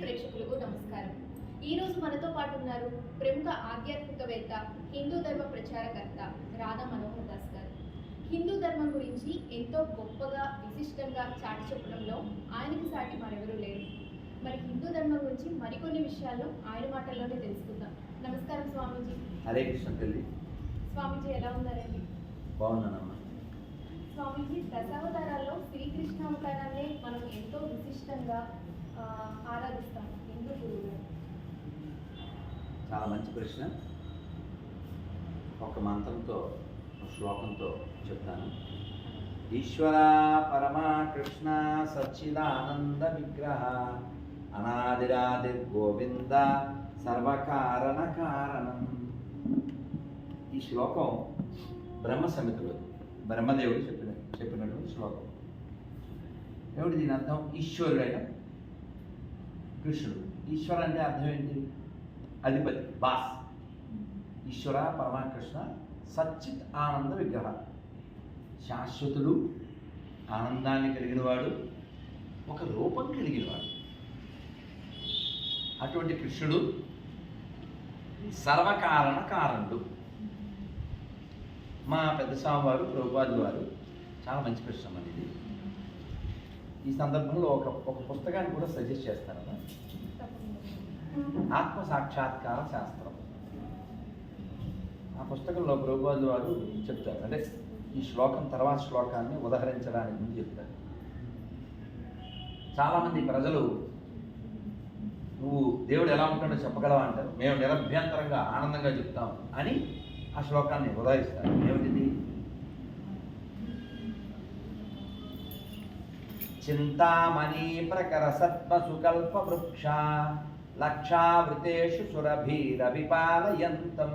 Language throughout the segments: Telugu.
ప్రేక్షకులకు నమస్కారం. ఈ రోజు మనతో పాటు ఉన్నారు ప్రముఖ ఆధ్యాత్మికవేత్త హిందూ ధర్మ ప్రచారకర్త రాధా మనోహర్ దాస్ గారు. హిందూ ధర్మం గురించి ఎంతో గొప్పగా విశిష్టంగా చాటి చెప్పడంలో ఆయనకి సాటి మరెవరూ లేరు. మరి హిందూ ధర్మం గురించి మరికొన్ని విషయాలు ఆయన మాటల్లోనే తెలుసుకుందాం. నమస్కారం స్వామీజీ. హరే కృష్ణ తల్లి. స్వామీజీ ఎలా ఉన్నారండి? బాగున్నానమ్మా. స్వామీజీ దశావతారాల్లో శ్రీకృష్ణ అవతారాన్ని మనం ఎంతో విశిష్టంగా చాలా మంచి ప్రశ్న. ఒక మంత్రంతో శ్లోకంతో చెప్తాను. ఈశ్వర పరమా కృష్ణ సచ్చిదానంద విగ్రహ అనాదిరాది గోవింద సర్వకారణ కారణం. ఈ శ్లోకం బ్రహ్మ సమితిలో బ్రహ్మదేవుడు చెప్పిన చెప్పినటువంటి శ్లోకం. ఏమిటి దీని అర్థం? ఈశ్వరుడైన కృష్ణుడు. ఈశ్వర అంటే అర్థం ఏంటి? అధిపతి బాస్. ఈశ్వర పరమకృష్ణ సచ్చిత్ ఆనంద విగ్రహ. శాశ్వతుడు ఆనందాన్ని కలిగినవాడు ఒక రూపం కలిగినవాడు. అటువంటి కృష్ణుడు సర్వకారణ కారణుడు. మా పెద్ద స్వామివారు ప్రభుపాదులు వారు చాలా మంచి ప్రశ్న అండి ఇది. ఈ సందర్భంలో ఒక ఒక పుస్తకాన్ని కూడా సజెస్ట్ చేస్తానమ్మా ఆత్మ సాక్షాత్కార శాస్త్రం. ఆ పుస్తకంలో ప్రభుపాదు వారు చెప్తారు. అంటే ఈ శ్లోకం తర్వాత శ్లోకాన్ని ఉదహరించడానికి ముందు చెప్తారు. చాలామంది ప్రజలు నువ్వు దేవుడు ఎలా ఉంటాడో చెప్పగలవా? అంటారు. మేము నిరభ్యంతరంగా ఆనందంగా చెప్తాం అని ఆ శ్లోకాన్ని ఉదహరిస్తారు. ఏమిటిది? చింతామణి ప్రకర సత్మసుకల్ప వృక్ష లక్షావృతేషు సురభీరవిపాలయంతం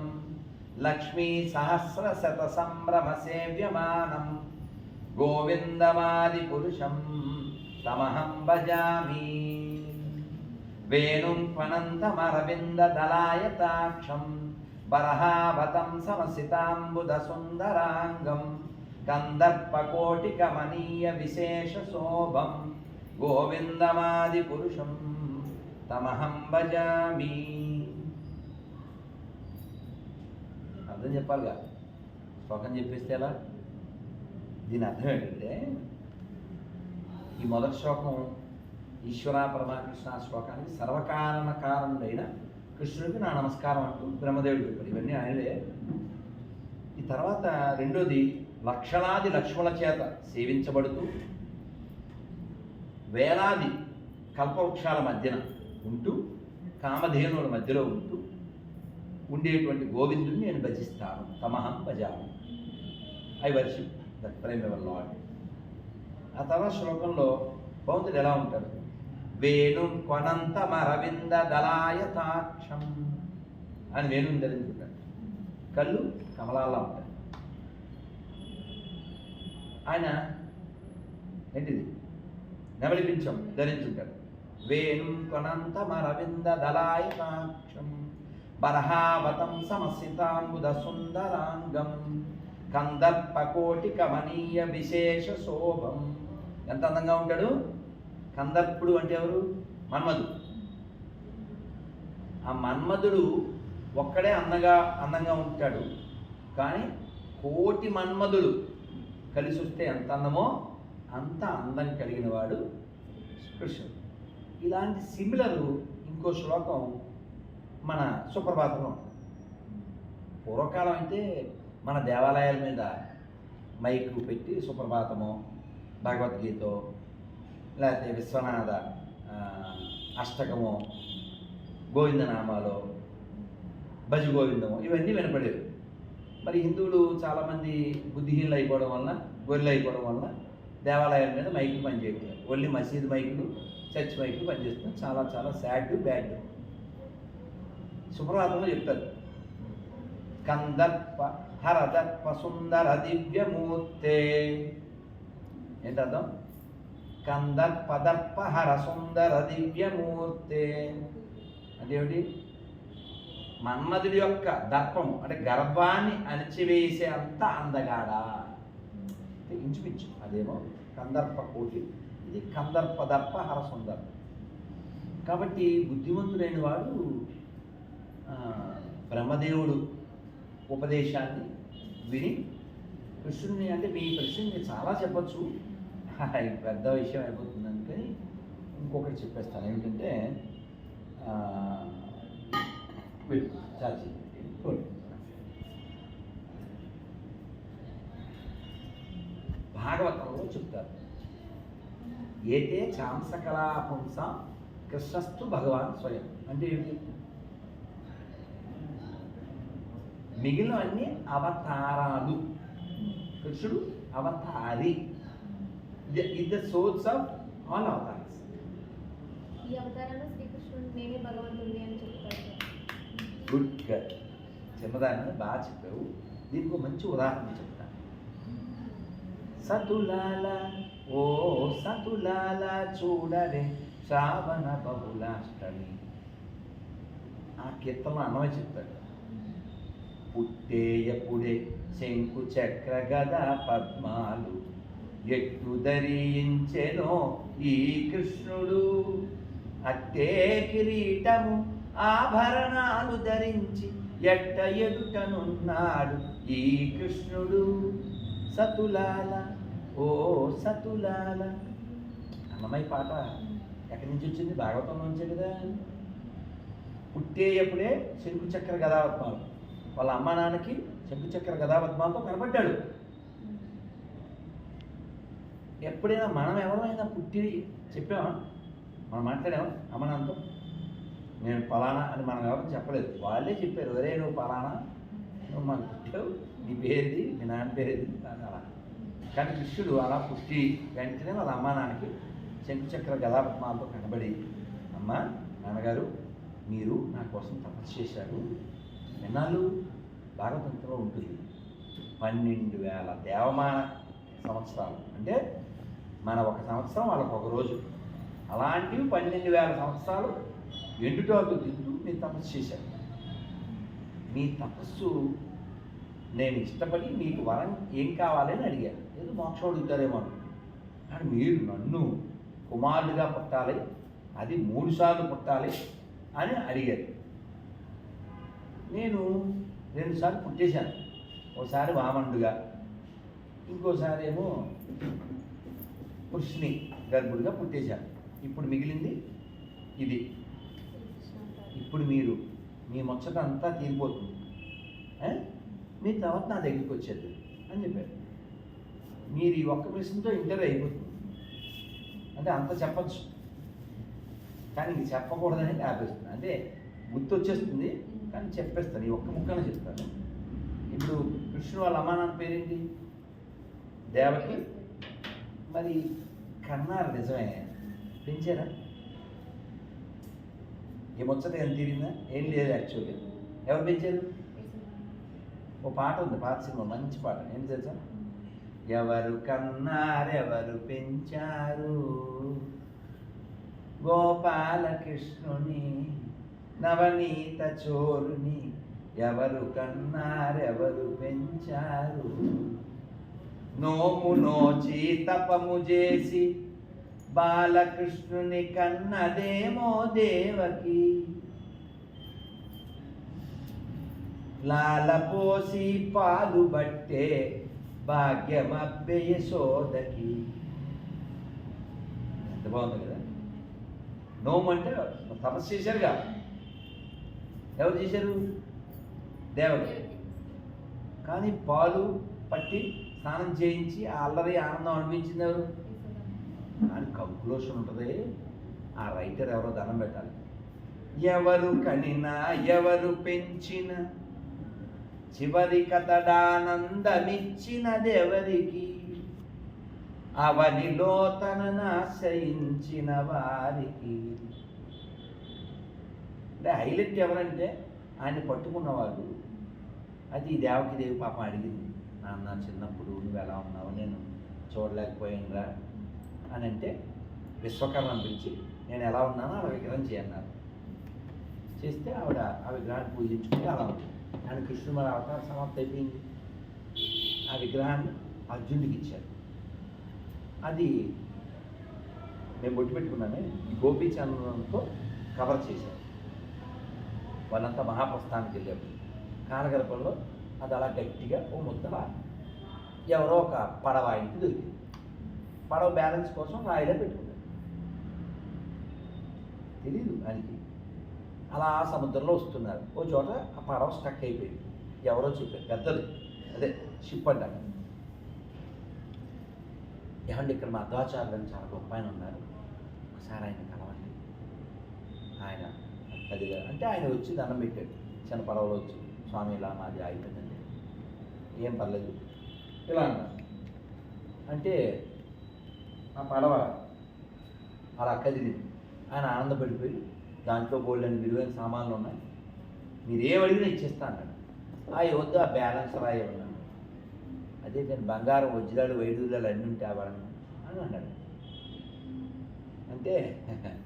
లక్ష్మీ సహస్ర శత సంభ్రమ సేవ్యమానం గోవిందమాది పురుషం తమహం భజామి వేణుం త్వనంతమరవింద దళాయతాక్షం బరహావతం సమసితాంబుధ సుందరాంగం కందర్పకోటికమనీయ విశేష శోభం గోవిందమాది పురుషం తమహం భజామి. అర్థం చెప్పాలిగా? శ్లోకం చెప్పేస్తే ఎలా? దీని అర్థం ఏంటంటే ఈ మొదటి శ్లోకం ఈశ్వర పరమకృష్ణ శ్లోకానికి సర్వకారణ కారణుడైన కృష్ణుడికి నా నమస్కారం అంటూ బ్రహ్మదేవుడు చెప్పాడు ఇవన్నీ ఆయనలే ఈ తర్వాత రెండోది లక్షలాది లక్ష్మణ చేత సేవించబడుతూ వేలాది కల్పవృక్షాల మధ్యన ఉంటూ కామధేనువుల మధ్యలో ఉంటూ ఉండేటువంటి గోవిందుని నేను భజిస్తాను. తమహం భజామి. I worship that prime ever lord ఆ తర్వాత శ్లోకంలో భవంతుడు ఎలా ఉంటాడు? కొనంత మరవింద దళాయతాక్షం అని వేణుని ధరించుకుంటాడు. కళ్ళు కమలాల్లా ఉంటాయి. ఆయన ఏంటిది? నవలిపించం ధరించుంటాడు. వేణుం దళాయి దళాయతాక్షం బరహావతం సమసితాంబుద సుందరాంగం కందర్పకోటి కమనీయ విశేష శోభం. ఎంత అందంగా ఉంటాడు? కందర్పుడు అంటే ఎవరు? మన్మధుడు. ఆ మన్మధుడు ఒక్కడే అందంగా అందంగా ఉంటాడు. కానీ కోటి మన్మధుడు కలిసి వస్తే ఎంత అందమో అంత అందం కలిగిన వాడు కృష్ణుడు. ఇలాంటి సిమిలర్ ఇంకో శ్లోకం మన సుప్రభాతంలో పూర్వకాలం అయితే మన దేవాలయాల మీద మైక్ పెట్టి సుప్రభాతము భగవద్గీత లేకపోతే విశ్వనాథ అష్టకము గోవిందనామాలు భజగోవిందము ఇవన్నీ వినపడేవి. మరి హిందువులు చాలామంది బుద్ధిహీనులు అయిపోవడం వలన గొర్రెలు అయిపోవడం వలన దేవాలయాల మీద మైకులు పనిచేయట్లేదు. ఓన్లీ మసీద్ మైకులు చర్చ్ మైకులు పనిచేస్తున్నాయి. చాలా చాలా సాడ్ బ్యాడ్. సుప్రభాతంలో చెప్తారు. కందర్ప హరదర్ప సుందర దివ్యమూర్తే ఏంటర్థం కందర్పదర్ప హర సుందర దివ్యమూర్తే అంటే ఏమిటి? మన్మధుడి యొక్క దర్పము అంటే గర్భాన్ని అణిచివేసే అంత అందగాడా? ఇంచుమించు అదేమో కందర్ప కోటి. ఇది కందర్ప దర్ప హర కాబట్టి బుద్ధిమంతుడైన వాడు బ్రహ్మదేవుడు ఉపదేశాన్ని విని కృష్ణుని అంటే మీ ప్రశ్నని చాలా చెప్పచ్చు. పెద్ద విషయం అయిపోతుంది అందుకని ఇంకొకటి చెప్పేస్తాను. ఏమిటంటే ఆ, వెళ్ళు, చాచి వెళ్ళు. భాగవతంలో చెప్తారు. ఏతే చాంసకళాపుంస కృష్ణస్థు భగవాన్ స్వయం. అంటే ఏంటి మిగిలినవన్నీ అవతారాలు. కృష్ణుడు అవతారి. It the source of all avatars ఈ అవతారంలో శ్రీకృష్ణుడు నేనే భగవంతుడిని గుడ్ గర్ చిన్నదాన్ని బాగా చెప్పావు. దీనికి మంచి ఉదాహరణ చెప్తాను సతులాల ఓ సతులాల చూడరే శ్రావణ బహుళాష్టమి. ఆ కీర్తన అన్నమే చెప్తాడు. పుట్టేయపుడే శంకు చక్ర గద పద్మాలు ఎట్టు ధరించెనో ఈ కృష్ణుడు. అట్టే కిరీటము ఆభరణాలు ధరించి ఎట్ట ఎదుటనున్నాడు ఈ కృష్ణుడు? సతులాల ఓ సతులాల. అన్నమయ్య పాట ఎక్కడి నుంచి వచ్చింది? భాగవతం నుంచే కదా. పుట్టేయప్పుడే శంకు చక్ర గదాపద్మాలు వాళ్ళ అమ్మ నాన్నకి శంకు చక్ర గదాపద్మాలతో కనబడ్డాడు ఎప్పుడైనా మనం ఎవరైనా పుట్టి చెప్పామా? మనం మాట్లాడామా? అమ్మ నాన్నతో? నేను పలానా అని మనం ఎవరు చెప్పలేదు. వాళ్ళే చెప్పారు ఒరే నువ్వు పలానా? నువ్వు మాకు పుట్టావు నీ పేరుది? మీ నాన్న పేరేది? అని అలా. కానీ కృష్ణుడు అలా పుట్టి వెంటనే వాళ్ళ అమ్మా నాన్నకి శంకుచక్ర గదాపద్మాలతో కనబడి అమ్మ నాన్నగారు మీరు నా కోసం తపస్సు చేశారు. ఎన్నాళ్ళు? భాగవతంలో ఉంటుంది. పన్నెండు వేల దేవమాన సంవత్సరాలు. అంటే మన ఒక సంవత్సరం వాళ్ళకు ఒక రోజు. అలాంటివి పన్నెండు వేల సంవత్సరాలు ఎండుటాకు తింటూ మీరు తపస్సు చేశారు. మీ తపస్సు నేను ఇష్టపడి మీకు వరం ఏం కావాలని అడిగాను ఏదో మోక్షం అడుగుతారేమో కానీ మీరు నన్ను కుమారుడిగా పుట్టాలి అది మూడుసార్లు పుట్టాలి అని అడిగారు. నేను రెండుసార్లు పుట్టేశాను. ఒకసారి వామనుడుగా ఇంకోసారి ఏమో పురుషుని గర్భుడిగా పుట్టేశాను. ఇప్పుడు మిగిలింది ఇది. ఇప్పుడు మీరు మీ ముచ్చట అంతా తీరిపోతుంది. మీరు మీ తర్వాత నా దగ్గరికి వచ్చేది అని చెప్పారు మీరు ఈ ఒక్క ప్రశ్నతో ఇంటర్ అయిపోతుంది. అంటే అంత చెప్పచ్చు. కానీ ఇది చెప్పకూడదని ఆపేస్తుంది. అంటే గుర్తు వచ్చేస్తుంది కానీ చెప్పేస్తాను. ఈ ఒక్క ముక్కనే చెప్తాను. ఇప్పుడు కృష్ణుడు వాళ్ళ అమ్మ నాన్న పేరేంటి? దేవకి? మరి కన్నారు నిజమే. పెంచారా? ఈ ముచ్చట ఏం తీరిందా? ఏం లేదు యాక్చువల్గా ఎవరు పెంచారు ఓ పాట ఉంది పాత సినిమా మంచి పాట. ఏం తెలుసా? ఎవరు కన్నారెవరు పెంచారు? గోపాలకృష్ణుని నవనీత చోరుని ఎవరు కన్నారెవరు పెంచారు? నోము నోచి తపము చేసి బాలకృష్ణుని కన్నదేమో దేవకి. లాలపోసి పాలు బట్టే భాగ్యమబ్బెయ సోదకి. ఎంత బాగుంది కదా. నోము అంటే తపస్సు చేశారుగా. ఎవరు చేశారు? దేవకి కానీ పాలు పట్టి స్నానం చేయించి ఆ అల్లరి ఆనందం అనిపించింది ఎవరు? అని కంక్లూషన్ ఉంటుంది. ఆ రైటర్ ఎవరో దండం పెట్టాలి. ఎవరు కనినా ఎవరు పెంచిన చివరి కథడానందమిచ్చినదెవరికి అవనిలో తనను ఆశ్రయించిన వారికి. అంటే హైలైట్ ఎవరంటే ఆయన పట్టుకున్నవాడు అది దేవకి దేవి పాపం అడిగింది నాన్న చిన్నప్పుడు నువ్వు ఎలా ఉన్నావు? నేను చూడలేకపోయానురా. అని అంటే విశ్వకర్మను పిలిచి నేను ఎలా ఉన్నానో అలా విగ్రహం చేయన్నారు చేస్తే ఆవిడ ఆ విగ్రహాన్ని పూజించుకుంటే అలా ఉంది. ఆయన కృష్ణుడు మరి అవతారం సమాప్తి అయిపోయింది. ఆ విగ్రహాన్ని అర్జునుడికి ఇచ్చారు. అది మేము బొట్టు పెట్టుకున్నామే గోపీ చంద్రంతో కవర్ చేశారు. వాళ్ళంతా మహాప్రస్థానికి వెళ్ళేప్పుడు కాలగడపల్లో అది అలా గట్టిగా ఓ ముద్దల ఎవరో ఒక పడవ ఆయనకి దొరికింది. పడవ బ్యాలెన్స్ కోసం రాయిలో పెట్టుకున్నాడు. తెలీదు ఆయనకి. అలా సముద్రంలో వస్తున్నారు. ఓ చోట ఆ పడవ స్టక్ అయిపోయింది. ఎవరో చెప్పారు. పెద్దది అదే షిప్ అంటారు ఏమండి ఇక్కడ మా అద్వాచార్యులు అని చాలా గొప్ప ఆయన ఉన్నారు. ఒకసారి ఆయన కలవండి. ఆయన అది అంటే ఆయన వచ్చి దండం పెట్టాడు. చిన్న పడవలో వచ్చి స్వామి ఇలా మాది అయిపోయిందండి ఏం పర్లేదు. ఇలా అన్నారు. అంటే ఆ పడవ అలా కదిలింది ఆయన ఆనందపడిపోయి దాంట్లో బోల్డని విలువైన సామాన్లు ఉన్నాయి. మీరు ఏం అడిగినా ఇచ్చేస్తా అన్నాడు. ఆ వద్దు ఆ బ్యాలెన్స్ రాయి ఉన్నాను అదే నేను బంగారం వజ్రాలు వైడూర్యాలు అన్నీ ఉంటే ఆభరణం అని అన్నాడు. అంటే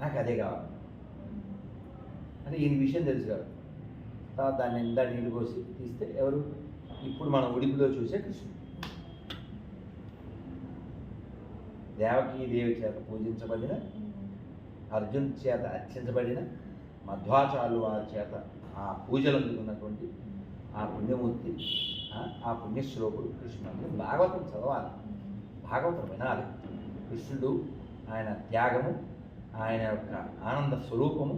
నాకు అదే కావాలి. అంటే ఈ విషయం తెలుసు కాదు. తర్వాత దాన్ని ఎంత నీళ్ళు పోసి తీస్తే ఎవరు? ఇప్పుడు మనం ఉడిపిలో చూసే కృష్ణుడు. దేవకీ దేవి చేత పూజించబడిన అర్జున్ చేత అర్చించబడిన మధ్వాచార్యులు వారి చేత ఆ పూజలు అందుకున్నటువంటి ఆ పుణ్యమూర్తి ఆ, ఆ పుణ్యశ్లోకుడు కృష్ణుడు. భాగవతం చదవాలి. భాగవతం వినాలి. కృష్ణుడు ఆయన త్యాగము ఆయన యొక్క ఆనంద స్వరూపము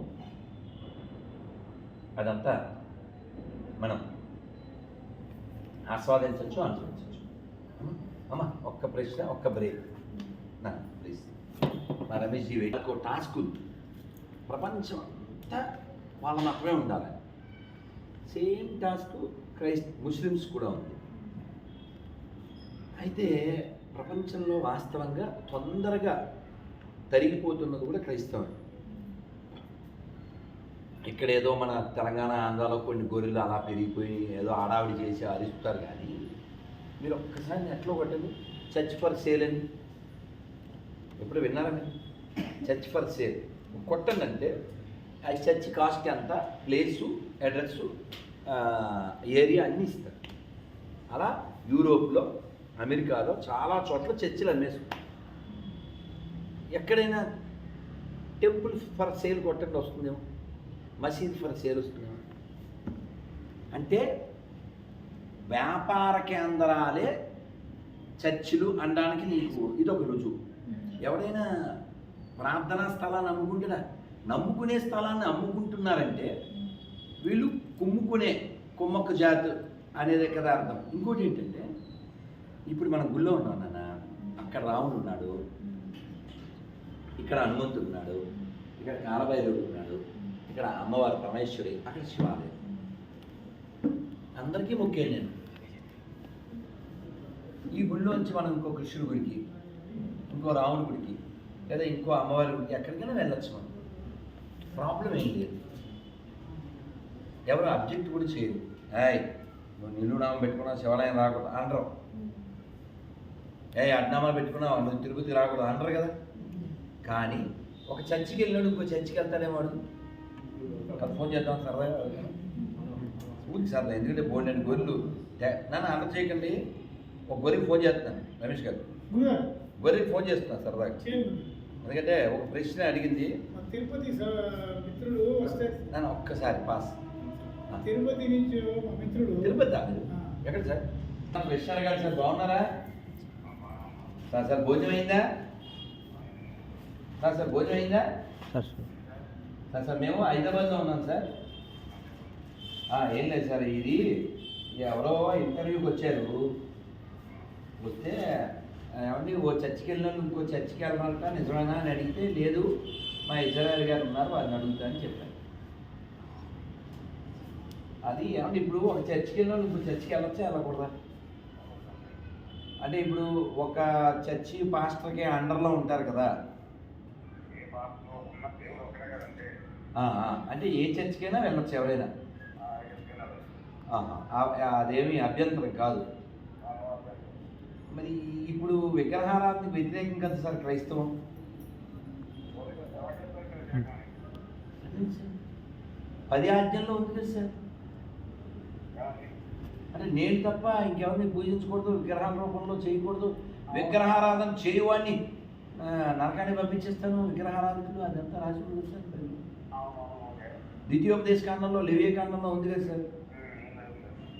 అదంతా మనం ఆస్వాదించవచ్చు అనుసరించవచ్చు. అమ్మ ఒక్క ప్రశ్న ఒక్క బ్రేక్ నన్ను ప్లీజ్ మా రమేష్ జీ ఒక టాస్క్ ఉంది. ప్రపంచం అంతా వాళ్ళ మాత్రమే ఉండాలి. సేమ్ టాస్క్ క్రైస్ట్ ముస్లిమ్స్ కూడా ఉంది. అయితే ప్రపంచంలో వాస్తవంగా తొందరగా తరిగిపోతున్నది కూడా క్రైస్తవం ఇక్కడ ఏదో మన తెలంగాణ ఆంధ్రాలో కొన్ని గొర్రెలు అలా పెరిగిపోయి ఏదో ఆడావిడి చేసి అరిస్తారు కానీ మీరు ఒక్కసారి నెట్లో కొట్టండి. చర్చ్ ఫర్ సేల్ అని ఎప్పుడు విన్నారా మీరు? Church for sale. కొట్టండి అంటే ఆ చర్చ్ కాస్ట్ ఎంత ప్లేసు అడ్రస్సు ఏరియా అన్నీ ఇస్తారు. అలా యూరోప్లో అమెరికాలో చాలా చోట్ల చర్చిలు అమ్మేసుకుంటారు ఎక్కడైనా టెంపుల్ ఫర్ సేల్ కొట్టండి వస్తుందేమో మసీద్ ఫర్ సేల్ వస్తుందేమో. అంటే వ్యాపార కేంద్రాలే చర్చిలు అనడానికి నీకు ఇదొక రుజువు. ఎవరైనా ప్రార్థనా స్థలాన్ని అమ్ముకుంటున్నా నమ్ముకునే స్థలాన్ని అమ్ముకుంటున్నారంటే వీళ్ళు కుమ్ముకునే కుమ్మక్క జాతు అనేది కదా అర్థం. ఇంకోటి ఏంటంటే ఇప్పుడు మనం గుళ్ళో ఉన్నాం నాన్న. అక్కడ రాముడు ఉన్నాడు. ఇక్కడ హనుమంతుడు ఉన్నాడు. ఇక్కడ కాలభైరవుడు ఉన్నాడు. ఇక్కడ అమ్మవారు పరమేశ్వరి అక్కడ శివాలయం. అందరికీ మొక్కే నేను. ఈ గుళ్ళోంచి మనం ఇంకో కృష్ణుడి గుడికి ఇంకో రాముడి గుడికి లేదా ఇంకో అమ్మవారి గుడికి ఎక్కడికైనా వెళ్ళచ్చు మనం. ప్రాబ్లం ఏం లేదు. ఎవరు అబ్జెక్ట్ కూడా చేయరు. హాయ్ నువ్వు నిన్ను నామం పెట్టుకున్నావు శివాలయం రాకూడదు అనరు. ఏ అడ్నామాలు పెట్టుకున్నావు? నువ్వు తిరుపతి రాకూడదు అనరు కదా. కానీ ఒక చర్చికి వెళ్ళాడు ఇంకో చర్చికి వెళ్తాడేవాడు ఫోన్ చేద్దాం సరదా ఊరికి సరదా ఎందుకంటే బోర్డు అండి గొర్రెలు. నన్ను అర్థం చేయకండి. ఒక గొర్రెకి ఫోన్ చేస్తున్నాను రమేష్ గారు. గొర్రెకి ఫోన్ చేస్తున్నాను సరదాగా? ఎందుకంటే ఒక ప్రశ్న అడిగింది. తిరుపతి మిత్రుడు వస్తే నన్ను ఒక్కసారి పాస్. ఆ, తిరుపతి నుంచి మా మిత్రుడు తిరుపతి. ఎక్కడ సార్? ప్రశ్న అడగాలి సార్ బాగున్నారా? సార్ సార్ భోజనం అయిందా? సార్ సార్ భోజనం అయిందా? సార్ సార్ మేము హైదరాబాద్లో ఉన్నాం సార్. ఆ, ఏం లేదు సార్ ఇది ఎవరో ఇంటర్వ్యూకి వచ్చారు. వస్తే ఏమండి ఓ చర్చికి వెళ్ళినాను ఇంకో చర్చికి వెళ్ళాలంట నిజమేనా అని అడిగితే లేదు మా ఇజ్రాయల్ గారు ఉన్నారు వారిని అడుగుతా అని చెప్పారు అది ఏమంటే ఇప్పుడు ఒక చర్చికి వెళ్ళినా ఇంకో చర్చికి వెళ్ళొచ్చా వెళ్ళకూడదా? అంటే ఇప్పుడు ఒక చర్చి పాస్టర్కి అండర్లో ఉంటారు కదా. అంటే ఏ చర్చికైనా వెళ్ళొచ్చు ఎవరైనా. అదేమీ అభ్యంతరం కాదు. మరి ఇప్పుడు విగ్రహారాధనకి వ్యతిరేకం కదా సార్ క్రైస్తవం? పది ఆజ్ఞల్లో ఉంది కదా సార్. అంటే నేను తప్ప ఇంకెవరిని పూజించకూడదు విగ్రహాల రూపంలో చేయకూడదు. విగ్రహారాధన చేయవాడిని నరకాన్ని పంపించేస్తాను విగ్రహారాధికులు అదంతా రాసి సార్. ద్వితీయోపదేశ కాండంలో లివే కాండంలో ఉంది కదా సార్.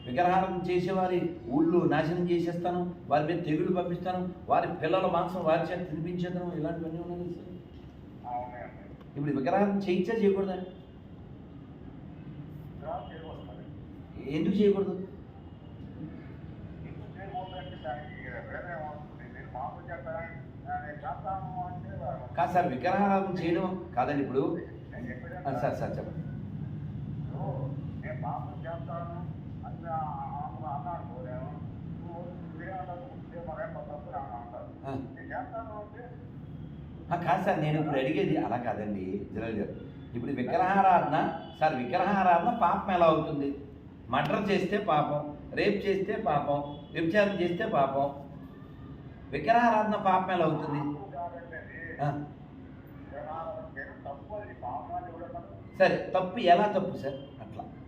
విగ్రహారం చేసేవారి ఊళ్ళు నాశనం చేసేస్తాను వారి మీద తెగులు పంపిస్తాను వారి పిల్లల మాంసం వారి చేత తినిపించేదను ఇలాంటివన్నీ ఉన్నాయి సార్. ఇప్పుడు విగ్రహారం చేయించా చేయకూడదా? ఎందుకు చేయకూడదు? కాదు సార్ విగ్రహారాధన చేయడం కాదండి ఇప్పుడు. సార్ సార్ చెప్పండి. కాదు సార్ నేను ఇప్పుడు అడిగేది అలా కాదండి జనరల్ గారు. ఇప్పుడు విగ్రహారాధన సార్ విగ్రహారాధన పాపం ఎలా అవుతుంది? మర్డర్ చేస్తే పాపం రేప్ చేస్తే పాపం వ్యభిచారం చేస్తే పాపం. విగ్రహారాధన పాపం ఎలా అవుతుంది? సరే తప్పు ఎలా తప్పు సార్ అట్లా తప్పు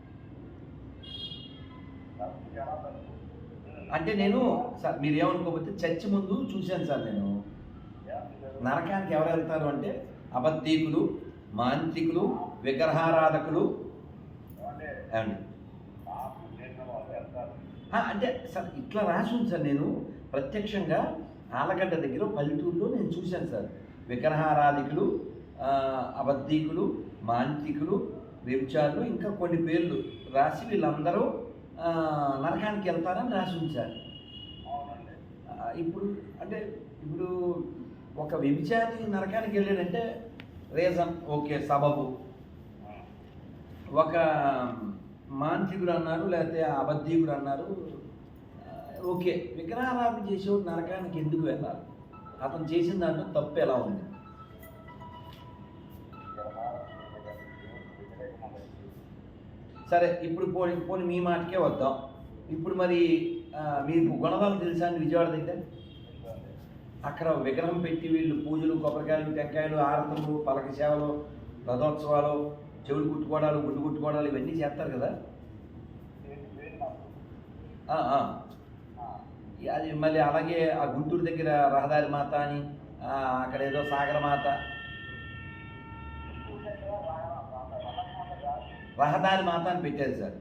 చాలా తప్పు అంటే నేను సార్ మీరు ఏమనుకోకపోతే చర్చి ముందు చూశాను సార్ నేను. నరకానికి ఎవరు వెళ్తారు అంటే అబద్ధీకులు మాంత్రికులు విగ్రహారాధకులు. అంటే ఏమండి అంటే సార్ ఇట్లా రాసి ఉంది సార్ నేను. ప్రత్యక్షంగా ఆలగడ్డ దగ్గర పల్లెటూరులో నేను చూశాను సార్. విగ్రహారాధికులు అబద్ధీకులు మాంత్రికులు వ్యభిచారులు ఇంకా కొన్ని పేర్లు రాసి వీళ్ళందరూ నరకానికి వెళ్తారని రాసి ఆ, ఇప్పుడు అంటే ఇప్పుడు ఒక వ్యభిచారి నరకానికి వెళ్ళాడంటే రీజన్ ఓకే సబబు. ఒక మాంత్రికుడు అన్నారు లేకపోతే అబద్ధీకుడు అన్నారు ఓకే. విగ్రహారాధన చేసేవాడు నరకానికి ఎందుకు వెళ్ళాలి? అతను చేసిన దాంట్లో తప్పు ఎలా ఉంది? సరే ఇప్పుడు పోనీ పోనీ మీ మాటకే వద్దాం. ఇప్పుడు మరి మీకు గుణదాలు తెలుసా అండి విజయవాడ దగ్గర? అక్కడ విగ్రహం పెట్టి వీళ్ళు పూజలు కొబ్బరికాయలు టెంకాయలు ఆరతులు పలక సేవలు రథోత్సవాలు చెవులు కుట్టుకోవడాలు గుడ్డు కుట్టుకోవడాలు ఇవన్నీ చేస్తారు కదా? అది మళ్ళీ అలాగే ఆ గుంటూరు దగ్గర రహదారి మాత అని అక్కడ ఏదో సాగర మాత రహదారి మాత్రాన్ని పెట్టారు సార్.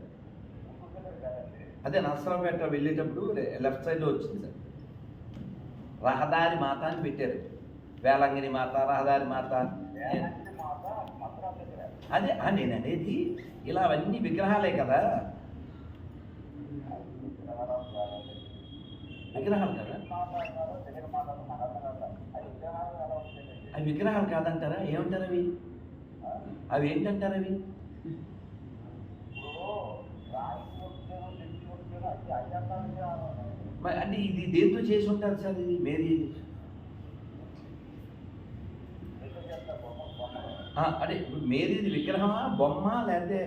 అదే నరసరావుపేట వెళ్ళేటప్పుడు లెఫ్ట్ సైడ్లో వచ్చింది సార్. రహదారి మాత అని పెట్టారు. వేలంగిని మాత రహదారి మాత. అదే నేను అనేది ఇలా అవన్నీ విగ్రహాలే కదా. విగ్రహాలు కదా? అవి విగ్రహాలు కాదంటారా? ఏమంటారు అవి? అవి ఏంటంటారు అవి? మరి అంటే ఇది దేంతో చేసి ఉంటారు సార్ ఇది? మేరీ అదే ఇప్పుడు మేరీది విగ్రహమా బొమ్మ లేకపోతే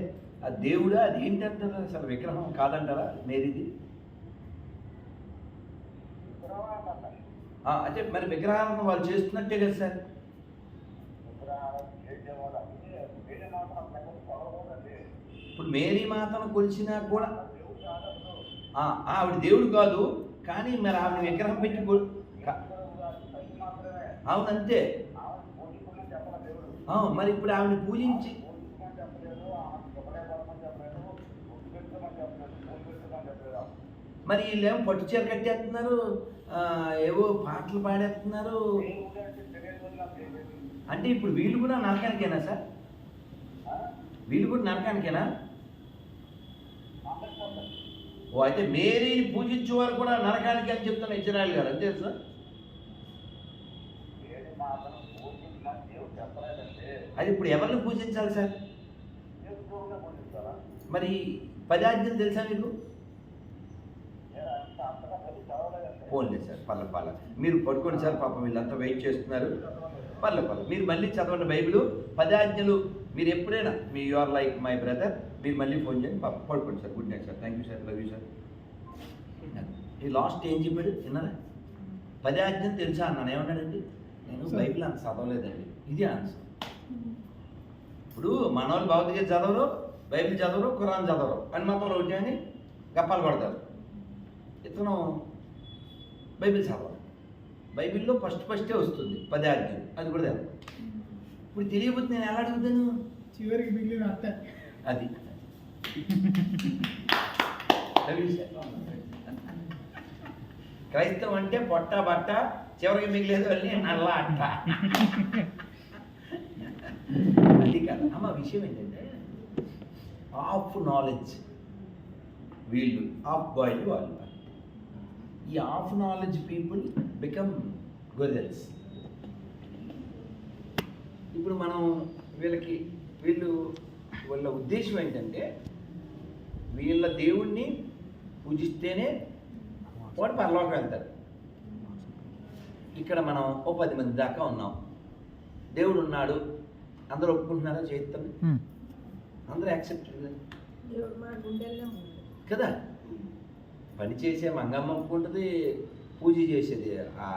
ఆ దేవుడా? అది ఏంటంటారు అసలు విగ్రహం? కాదంటారా మేరీది? అంటే మరి విగ్రహాలను వాళ్ళు చేస్తున్నట్టే కదా సార్. ఇప్పుడు మేరీ మాతను కొలిచినా కూడా ఆవిడ దేవుడు కాదు కానీ మరి ఆవిడ విగ్రహం పెట్టి అవునంతే అవును మరి ఇప్పుడు ఆవిడ పూజించి మరి వీళ్ళేమో పట్టు చీర కట్టేస్తున్నారు? ఏవో పాటలు పాడేస్తున్నారు? అంటే ఇప్పుడు వీళ్ళు కూడా నరకానికేనా సార్? వీళ్ళు కూడా నరకానికేనా? ఓ అయితే మేరీని పూజించే వారు కూడా నరకానికి అని చెప్తున్న ఇజ్రాయల్ గారు. అంతే సార్ అది ఇప్పుడు ఎవరిని పూజించాలి సార్? మరి పది ఆజ్ఞలు తెలుసా మీకు? పోన్లే సార్ పల్ల పల్ల మీరు పడుకోండి సార్ పాపం వీళ్ళంతా వెయిట్ చేస్తున్నారు. పల్ల పల్ల మీరు మళ్ళీ చదవండి బైబిల్. పది ఆజ్ఞలు మీరు ఎప్పుడైనా మీ you are like my brother మీరు మళ్ళీ ఫోన్ చేయండి పడుకోండి sir. Good night sir thank you sir love you sir ఈ లాస్ట్ ఏం చెప్పాడు? విన్నారా? పది ఆజ్ఞలు తెలుసా అన్నాను. ఏమన్నాడండి నేను. బైబిల్ అంత చదవలేదండి. ఇది ఆన్సర్ ఇప్పుడు మనోళ్ళు భౌతిక చదవరు బైబిల్ చదవరు ఖురాన్ చదవరు. అని మతంలో అని గప్పాలు కొడతారు. ఇతను బైబిల్ చదవరు బైబిల్లో ఫస్ట్ ఫస్టే వస్తుంది. పది ఆజ్ఞలు అది కూడా తెలియదు ఇప్పుడు తెలియకపోతే నేను ఎలా అడుగుతాను? చివరికి మిగిలిన అత్త. అది. క్రైస్తవం అంటే పొట్ట బట్ట చివరికి మిగిలేదు వెళ్ళి నల్ల అట్ట. అది కాదు. అమ్మ విషయం ఏంటంటే ఆఫ్ నాలెడ్జ్ వీళ్ళు ఆఫ్ బాయిల్ వాళ్ళు. ఈ ఆఫ్ నాలెడ్జ్ పీపుల్ బికమ్ గొర్రెల్స్ ఇప్పుడు మనం వీళ్ళకి వీళ్ళు వీళ్ళ ఉద్దేశం ఏంటంటే వీళ్ళ దేవుణ్ణి పూజిస్తేనే వాడు పరలోకి వెళ్తారు ఇక్కడ మనం ఓ పది మంది దాకా ఉన్నాం. దేవుడు ఉన్నాడు. అందరూ ఒప్పుకుంటున్నారా చేస్తాం అందరూ యాక్సెప్ట్ కదా? పని చేసే మంగమ్మ ఒప్పుకుంటుంది పూజ చేసేది ఆ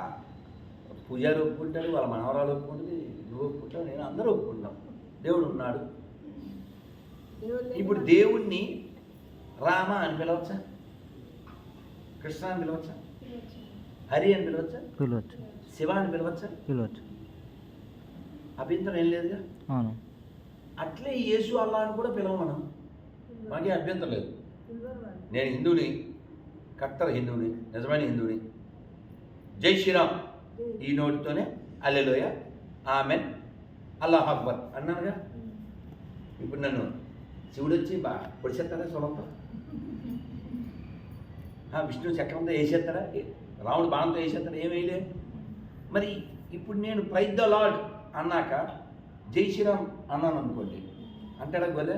పూజారి ఒప్పుకుంటాడు వాళ్ళ మనవరాలు ఒప్పుకుంటుంది. నువ్వు ఒప్పుకుంటావు నేను అందరూ ఒప్పుకుంటాం. దేవుడు ఉన్నాడు. ఇప్పుడు దేవుణ్ణి రామ అని పిలవచ్చా? కృష్ణ అని పిలవచ్చా? హరి అని పిలవచ్చా? పిలవచ్చు. శివ అని పిలవచ్చా? పిలవచ్చు. అభ్యంతరం ఏం లేదుగా? అవును. అట్లే యేసు అల్లా అని కూడా పిలవ మనం. మాకే అభ్యంతరం లేదు. నేను హిందువుని కట్టర్ హిందువుని నిజమైన హిందువుని. జై శ్రీరామ్. ఈ నోటితోనే అల్లెలోయ. ఆమెన్. అల్లాహ్ అక్బర్ అన్నానుగా ఇప్పుడు నన్ను శివుడు వచ్చి బా పొడిచేస్తారా చూడంతో విష్ణు చక్రంతో వేసేస్తారా? రాముడు బాణంతో వేసేస్తారా? ఏం మరి ఇప్పుడు నేను ప్రైజ్ ద లార్డ్ అన్నాక జై శ్రీరామ్ అన్నాను అనుకోండి అంటాడా గోదే